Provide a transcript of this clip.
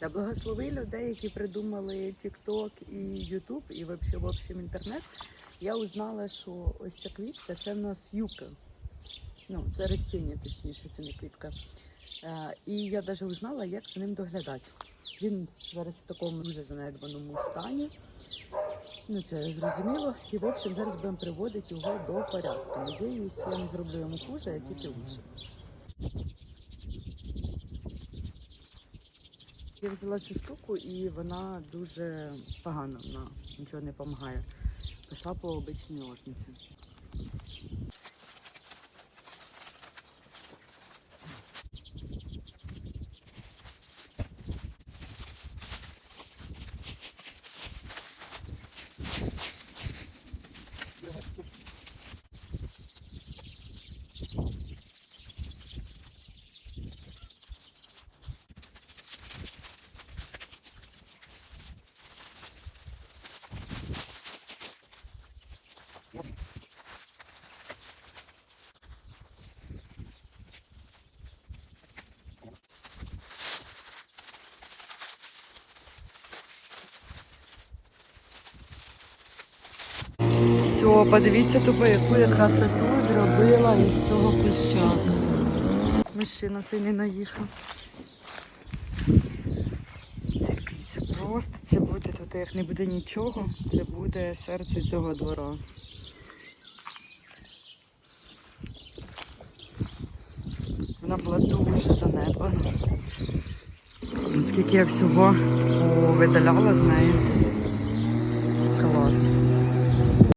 Та благослови людей, які придумали TikTok і YouTube, і вообще, в общем інтернет. Я узнала, що ось ця квітка це в нас юка. Ну, це ростіння, точніше, це не квітка. Е, і я навіть узнала, як за ним доглядати. Він зараз в такому дуже занедбаному стані. Ну, це зрозуміло. І в общем, зараз будемо приводити його до порядку. Надіюсь, я не зроблю йому хуже, а тільки лучше. Я взяла цю штуку і вона дуже погана, вона нічого не допомагає. Пішла по обичній ножниці. Все, подивіться тупо, яку я красоту зробила із цього куща. Мужчина цей не наїхав. Дивіться, просто це буде тут, як не буде нічого, це буде серце цього двора. Вона була дуже занедбана. Скільки я всього видаляла з нею.